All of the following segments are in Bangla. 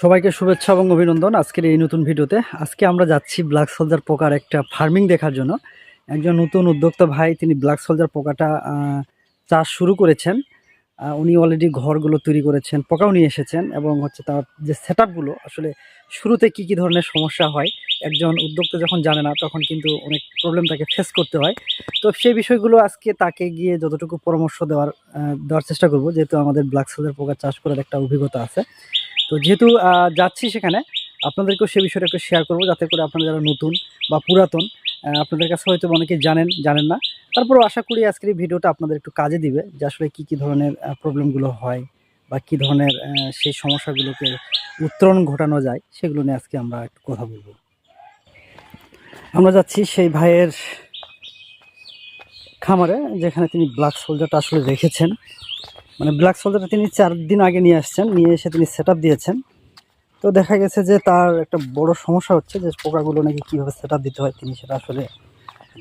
সবাইকে শুভেচ্ছা এবং অভিনন্দন আজকের এই নতুন ভিডিওতে। আজকে আমরা যাচ্ছি ব্ল্যাক সোলজার পোকার একটা ফার্মিং দেখার জন্য। একজন নতুন উদ্যোক্তা ভাই, তিনি ব্ল্যাক সোলজার পোকাটা চাষ শুরু করেছেন। উনি অলরেডি ঘরগুলো তৈরি করেছেন, পোকাও নিয়ে এসেছেন এবং হচ্ছে তার যে সেট আসলে শুরুতে কি কি ধরনের সমস্যা হয়, একজন উদ্যোক্তা যখন জানে না, তখন কিন্তু অনেক প্রবলেম তাকে ফেস করতে হয়। তো সেই বিষয়গুলো আজকে তাকে গিয়ে যতটুকু পরামর্শ দেওয়ার দেওয়ার চেষ্টা করব, যেহেতু আমাদের ব্ল্যাক সোলজার পোকা চাষ করার একটা অভিজ্ঞতা আছে। তো যেহেতু যাচ্ছি সেখানে, আপনাদেরকেও সে বিষয়টা একটু শেয়ার করব, যাতে করে আপনারা যারা নতুন বা পুরাতন আপনাদের কাছে হয়তো অনেকে জানেন জানেন না। তারপরেও আশা করি আজকের এই ভিডিওটা আপনাদের একটু কাজে দিবে, যে আসলে কী কী ধরনের প্রবলেমগুলো হয় বা কী ধরনের সেই সমস্যাগুলোকে উত্তরণ ঘটানো যায়, সেগুলো নিয়ে আজকে আমরা একটু কথা বলব। আমরা যাচ্ছি সেই ভাইয়ের খামারে, যেখানে তিনি ব্ল্যাক সোলজারটা আসলে রেখেছেন। মানে ব্ল্যাক সোলজারটা তিনি চার দিন আগে নিয়ে আসছেন, নিয়ে এসে তিনি সেট দিয়েছেন। তো দেখা গেছে যে তার একটা বড় সমস্যা হচ্ছে যে পোকাগুলো নাকি কীভাবে সেট দিতে হয় তিনি সেটা আসলে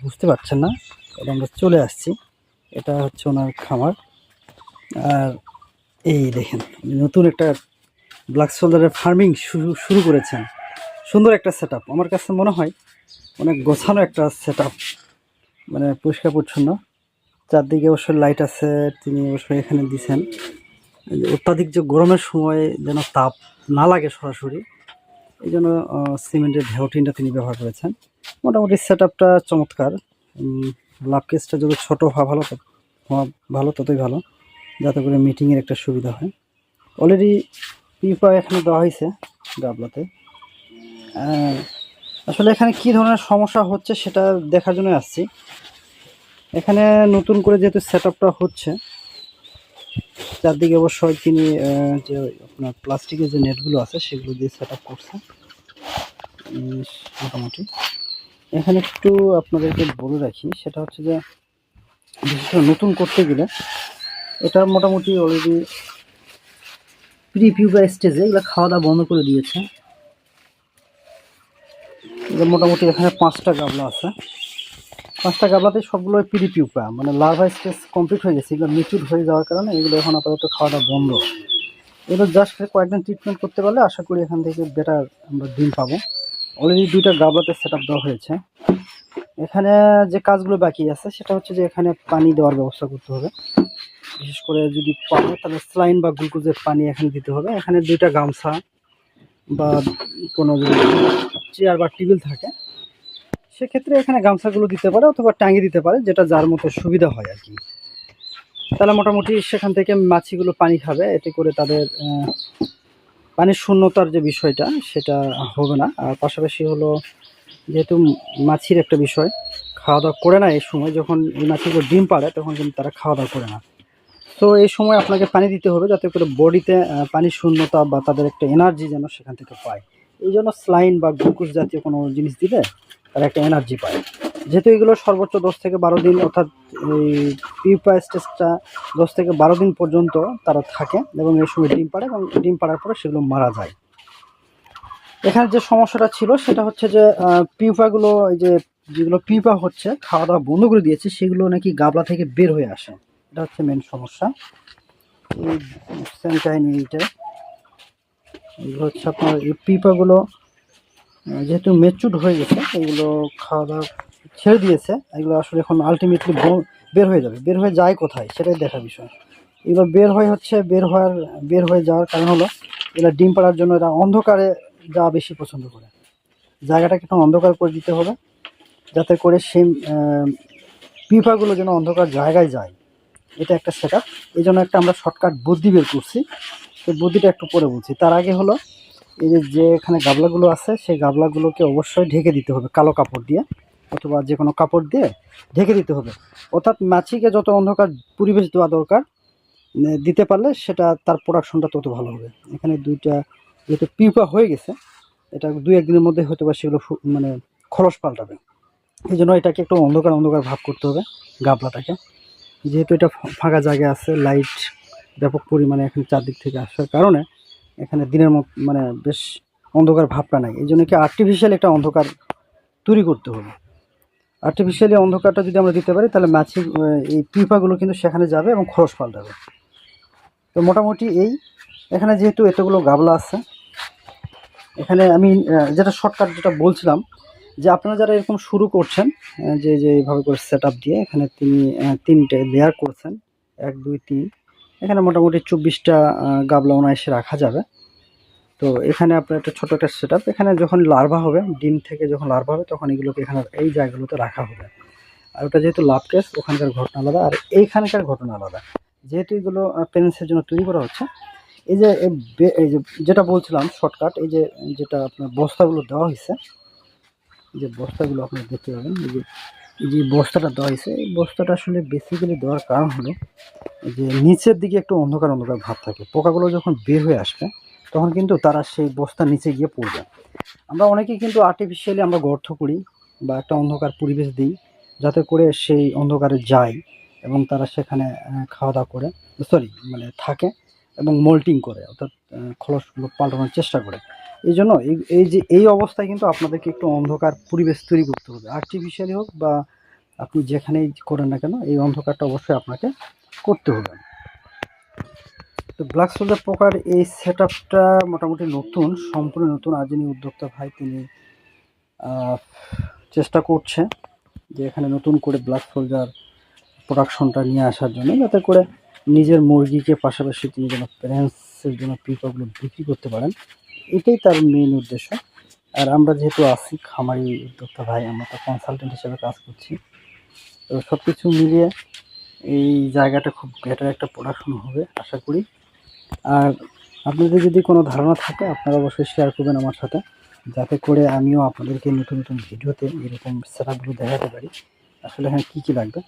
বুঝতে পারছেন না। এবং আমরা চলে আসছি। এটা হচ্ছে ওনার খামার। আর এই দেখেন নতুন একটা ব্ল্যাক সোলজারের ফার্মিং শুরু শুরু করেছেন। সুন্দর একটা সেট আমার কাছে মনে হয় অনেক গোছানো একটা সেট মানে পরিষ্কার পরিচ্ছন্ন। চারদিকে অবশ্য লাইট আছে, তিনি অবশ্য এখানে দিছেন। অত্যাধিক যে গরমের সময় যেন তাপ না লাগে সরাসরি, এই জন্য সিমেন্টের ভেউটিনটা তিনি ব্যবহার করেছেন। মোটামুটি সেট আপটা চমৎকার লাভ কেসটা যত ছোটো হওয়া ভালো হওয়া ভালো, ততই ভালো, যাতে করে মিটিংয়ের একটা সুবিধা হয়। অলরেডি পিপা এখানে দেওয়া হয়েছে গাবলাতে। আসলে এখানে কি ধরনের সমস্যা হচ্ছে সেটা দেখার জন্য আসছি। এখানে নতুন করে যেহেতু সেট হচ্ছে, চারদিকে অবশ্যই তিনি যে আপনার প্লাস্টিকের যে নেটগুলো আছে, সেগুলো দিয়ে সেট আপ করছে মোটামুটি। এখানে একটু আপনাদেরকে বলে রাখি, সেটা হচ্ছে যে বিশেষ করে নতুন করতে গেলে এটা মোটামুটি অলরেডি প্রি পিউবা স্টেজে এগুলো খাওয়া দাওয়া বন্ধ করে দিয়েছে। মোটামুটি এখানে পাঁচটা গাবলা আছে। পাঁচটা গাবলাতে সবগুলো পিডি পিউপা মানে লার্ভা স্টেজ কমপ্লিট হয়ে গেছে, এগুলো মিচুর হয়ে যাওয়ার কারণে এগুলো এখন আপাতত খাওয়াটা বন্ধ। এগুলো জাস্ট কয়েকদিন ট্রিটমেন্ট করতে পারলে আশা করি এখান থেকে বেটার আমরা ডিম পাবো। অলরেডি দুইটা গাবলাতে সেট দেওয়া হয়েছে। এখানে যে কাজগুলো বাকি আছে, সেটা হচ্ছে যে এখানে পানি দেওয়ার ব্যবস্থা করতে হবে। বিশেষ করে যদি পাবো তাহলে স্লাইন বা গ্লুকোজের পানি এখানে দিতে হবে। এখানে দুইটা গামছা বা কোনো চেয়ার বা টেবিল থাকে সেক্ষেত্রে এখানে গামছাগুলো দিতে পারে অথবা টাঙিয়ে দিতে পারে, যেটা যার মতো সুবিধা হয় আর কি। তাহলে মোটামুটি সেখান থেকে মাছিগুলো পানি খাবে, এতে করে তাদের পানির শূন্যতার যে বিষয়টা, সেটা হবে না। আর পাশাপাশি হলো, যেহেতু মাছির একটা বিষয় খাওয়া দাওয়া করে না এই সময়, যখন এই মাছিগুলো ডিম পাড়ে, তখন কিন্তু তারা খাওয়া দাওয়া করে না। তো এই সময় আপনাকে পানি দিতে হবে, যাতে করে বডিতে পানির শূন্যতা বা তাদের একটা এনার্জি যেন সেখান থেকে পায়। এই জন্য স্লাইন বা গ্লুকোজ জাতীয় কোনো জিনিস দিলে তারা একটা এনার্জি পায়। যেহেতু এগুলো সর্বোচ্চ দশ থেকে বারো দিন, অর্থাৎ এই পিউপা স্টেজটা দশ থেকে বারো দিন পর্যন্ত তারা থাকে এবং এই সময় ডিম পাড়ে এবং ডিম পাড়ার পরে সেগুলো মারা যায়। এখানে যে সমস্যাটা ছিল সেটা হচ্ছে যে পিউপাগুলো এই যে যেগুলো পিউপা হচ্ছে খাওয়া দাওয়া বন্ধ করে দিয়েছে, সেগুলো নাকি গাবলা থেকে বের হয়ে আসে। এটা হচ্ছে মেন সমস্যা। এই কাহিনি এইটা। এগুলো হচ্ছে আপনার এই পিপাগুলো যেহেতু মেচুড হয়ে গেছে এগুলো খাওয়া দাওয়া ছেড়ে দিয়েছে। এগুলো আসলে এখন আলটিমেটলি বের হয়ে যাবে। বের হয়ে যায় কোথায়? সেটাই দেখার বিষয়। এবার বের হয়ে হচ্ছে, বের হওয়ার, বের হয়ে যাওয়ার কারণ হলো, এরা ডিম পাড়ার জন্য এরা অন্ধকারে যাওয়া বেশি পছন্দ করে। জায়গাটাকে একটু অন্ধকার করে দিতে হবে, যাতে করে সেই পিপাগুলো যেন অন্ধকার জায়গায় যায়। এটা একটা সেট আপ এই জন্য একটা আমরা শর্টকাট বুদ্ধি বের করছি। সেই বুদ্ধিটা একটু পরে বলছি। তার আগে হলো এই যে যে এখানে গাবলাগুলো আছে, সেই গাবলাগুলোকে অবশ্যই ঢেকে দিতে হবে কালো কাপড় দিয়ে, অথবা যে কোনো কাপড় দিয়ে ঢেকে দিতে হবে। অর্থাৎ মাছিকে যত অন্ধকার পরিবেশ দেওয়া দরকার দিতে পারলে সেটা তার প্রোডাকশনটা তত ভালো হবে। এখানে দুইটা যেহেতু পিউপা হয়ে গেছে, এটা দুই একদিনের মধ্যে হয়তো বা সেগুলো মানে খরচ পাল্টাবে। এই জন্য এটাকে একটু অন্ধকার অন্ধকার ভাব করতে হবে গাবলাটাকে। যেহেতু এটা ফাঁকা জায়গা আছে লাইট ব্যাপক পরিমাণে এখানে চারদিক থেকে আসার কারণে এখানে দিনের মানে বেশ অন্ধকার ভাবটা নাই। এই জন্য কি আর্টিফিশিয়াল একটা অন্ধকার তৈরি করতে হবে। আর্টিফিশিয়ালি অন্ধকারটা যদি আমরা দিতে পারি, তাহলে মাছি এই পিপাগুলো কিন্তু সেখানে যাবে এবং খরচ পাল্টাবে। তো মোটামুটি এই, এখানে যেহেতু এতগুলো গাবলা আছে, এখানে আমি যেটা শর্টকাট যেটা বলছিলাম, যে আপনারা যারা এরকম শুরু করছেন যে যে, এইভাবে করে সেট দিয়ে, এখানে তিনি তিনটে লেয়ার করছেন। এক, দুই, তিন। এখানে মোটামুটি চব্বিশটা গাবলা অনায়াসে রাখা যাবে। তো এখানে আপনার একটা ছোটো একটা সেট এখানে যখন লার্ভা হবে, ডিম থেকে যখন লার্ভা হবে, তখন এগুলোকে এখানে এই জায়গাগুলোতে রাখা হবে। আর ওটা যেহেতু লাভ কেস ওখানকার ঘটনা আলাদা। আর এইখানকার ঘটনা আলাদা। যেহেতু এগুলো প্যারেন্টসের জন্য তৈরি করা হচ্ছে, এই যে এই যে, যেটা বলছিলাম শর্টকাট এই যে, যেটা আপনার বস্তাগুলো দেওয়া হয়েছে যে বস্তাগুলো আপনি দেখতে পাবেন, এই যে যে বস্তাটা দেওয়া হয়েছে, এই বস্তাটা আসলে বেসিক্যালি দেওয়ার কারণ হলো যে নিচের দিকে একটু অন্ধকার অন্ধকার ভাব থাকে। পোকাগুলো যখন বের হয়ে আসবে, তখন কিন্তু তারা সেই বস্তার নিচে গিয়ে পড়বে। আমরা অনেকে কিন্তু আর্টিফিশিয়ালি আমরা গর্ত করি বা একটা অন্ধকার পরিবেশ দিই, যাতে করে সেই অন্ধকারে যায় এবং তারা সেখানে খাওয়া দাওয়া করে সরি মানে থাকে এবং মোল্টিং করে, অর্থাৎ খলসগুলো পাল্টানোর চেষ্টা করে। এই জন্য এই যে এই অবস্থায় কিন্তু আপনাদেরকে একটু অন্ধকার পরিবেশ তৈরি করতে হবে। আর্টিফিশিয়ালি হোক বা আপনি যেখানেই করেন না কেন, এই অন্ধকারটা অবশ্যই আপনাকে করতে হবে। তো ব্ল্যাক সোল্ডার পোকার এই সেট মোটামুটি নতুন, সম্পূর্ণ নতুন। আর যিনি উদ্যোক্তা ভাই, তিনি চেষ্টা করছে যে এখানে নতুন করে ব্ল্যাক সোলজার প্রোডাকশনটা নিয়ে আসার জন্য, যাতে করে নিজের মুরগিকে পাশাপাশি তিনি যেন প্যারেন্টসের জন্য পিকগুলো বিক্রি করতে পারেন। এটাই তার মেইন উদ্দেশ্য। আর আমরা যেহেতু আছি, খামারি উদ্যোক্তা ভাই, আমরা তো কনসালটেন্ট হিসেবে কাজ করছি। তো সব কিছু মিলিয়ে এই জায়গাটা খুব বেটার একটা প্রোডাকশন হবে, আশা করি। আর আপনাদের যদি কোনো ধারণা থাকে, আপনারা অবশ্যই শেয়ার করবেন আমার সাথে। যাতে করে আমিও আপনাদেরকে নতুন নতুন ভিডিওতে এরকম সেটআপগুলো দেখাতে পারি। আসলে হ্যাঁ কী কী লাগবে?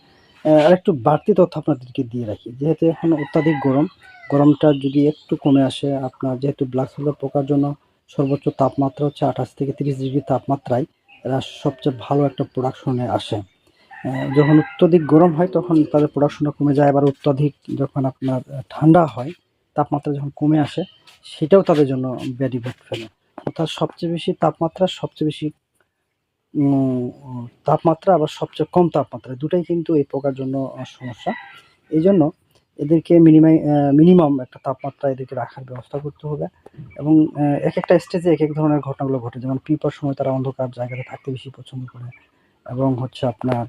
আর একটু বাড়তি তথ্য আপনাদেরকে দিয়ে রাখি। যেহেতু এখন অত্যাধিক গরম গরমটা যদি একটু কমে আসে, আপনার যেহেতু ব্ল্যাক সোলার পোকার জন্য সর্বোচ্চ তাপমাত্রা হচ্ছে আঠাশ থেকে তিরিশ ডিগ্রি তাপমাত্রায়, এরা সবচেয়ে ভালো একটা প্রোডাকশনে আসে। যখন অত্যধিক গরম হয়, তখন তাদের প্রোডাকশনটা কমে যায়। আবার অত্যাধিক যখন আপনার ঠান্ডা হয়, তাপমাত্রা যখন কমে আসে, সেটাও তাদের জন্য ব্যাড ইফেক্ট ফেলে। অর্থাৎ সবচেয়ে বেশি তাপমাত্রা, সবচেয়ে বেশি তাপমাত্রা, আবার সবচেয়ে কম তাপমাত্রা, দুটাই কিন্তু এই পোকার জন্য সমস্যা। এই জন্য এদেরকে মিনিমাই মিনিমাম একটা তাপমাত্রা এদেরকে রাখার ব্যবস্থা করতে হবে এবং এক একটা স্টেজে এক এক ধরনের ঘটনাগুলো ঘটে। যেমন পিপার সময় তারা অন্ধকার জায়গাতে থাকতে বেশি পছন্দ করে এবং হচ্ছে আপনার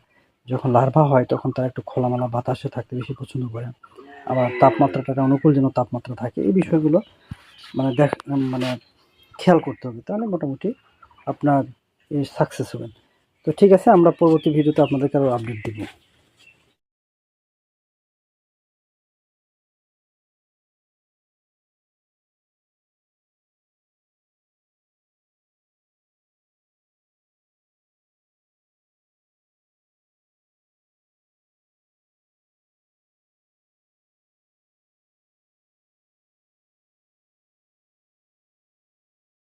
যখন লার্ভা হয় তখন তারা একটু খোলামেলা বাতাসে থাকতে বেশি পছন্দ করে। আবার তাপমাত্রাটা অনুকূল যেন তাপমাত্রা থাকে, এই বিষয়গুলো মানে দেখ মানে খেয়াল করতে হবে। তাহলে মোটামুটি আপনার সাকসেস হবেন তো ঠিক আছে, আমরা পরবর্তী ভিডিওতে আপনাদেরকে আরও আপডেট দিব।